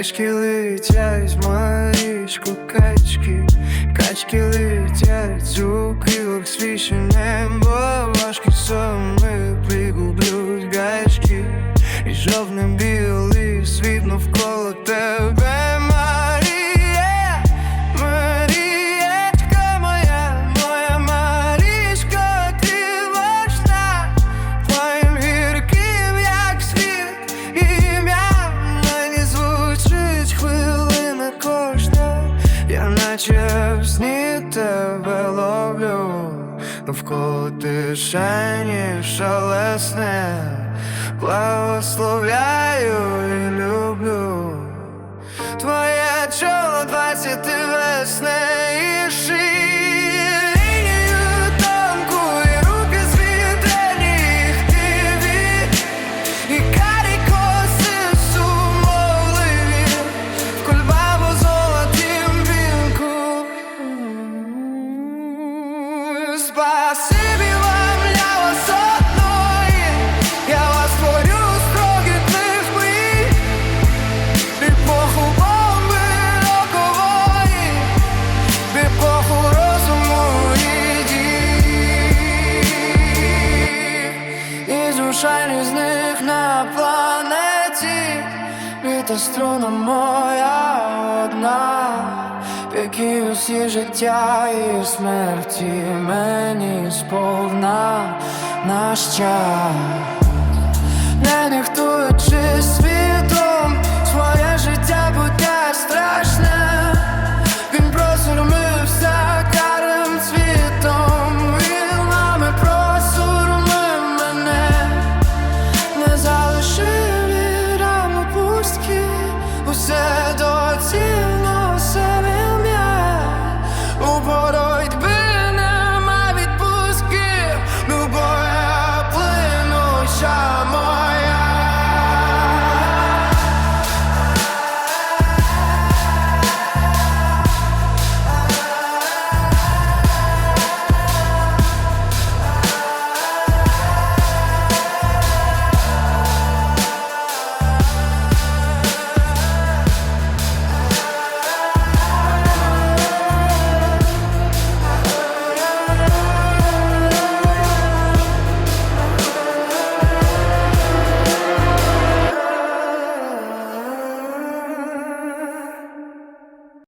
Качки летять в качки, качки летять у крилах свіже небо. Важкі соми пригублють гачки. І жовним білий світ навколо тебе наче в сні тебе ловлю, навколо тишені шалесне, благословляю і люблю. Твоє чоло двадцяти весни Спасибі вам для вас одної, я вас творю з трогітних мрій. Епоху бомби рокової, епоху розуму і дій І звичайний з них на планеті. Біта струна моя одна В якій усі життя і смерті мені сповна наш час